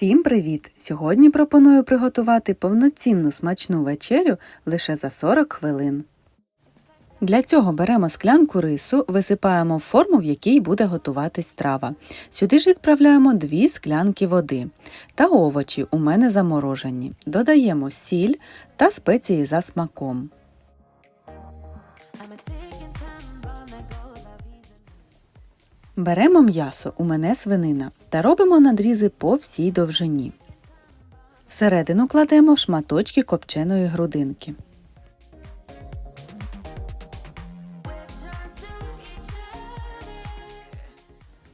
Всім привіт! Сьогодні пропоную приготувати повноцінну смачну вечерю лише за 40 хвилин. Для цього беремо склянку рису, висипаємо в форму, в якій буде готуватись страва. Сюди ж відправляємо 2 склянки води та овочі у мене заморожені. Додаємо сіль та спеції за смаком. Беремо м'ясо, у мене свинина, та робимо надрізи по всій довжині. Всередину кладемо шматочки копченої грудинки.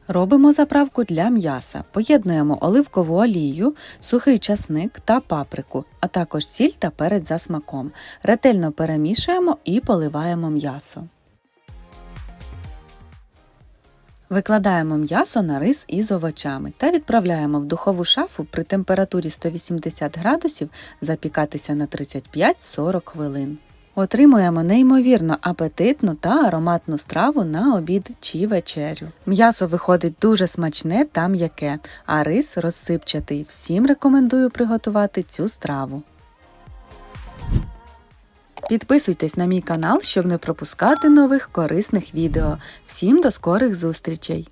Робимо заправку для м'яса. Поєднуємо оливкову олію, сухий часник та паприку, а також сіль та перець за смаком. Ретельно перемішуємо і поливаємо м'ясо. Викладаємо м'ясо на рис із овочами та відправляємо в духову шафу при температурі 180 градусів запікатися на 35-40 хвилин. Отримуємо неймовірно апетитну та ароматну страву на обід чи вечерю. М'ясо виходить дуже смачне та м'яке, а рис розсипчатий. Всім рекомендую приготувати цю страву. Підписуйтесь на мій канал, щоб не пропускати нових корисних відео. Всім до скорих зустрічей!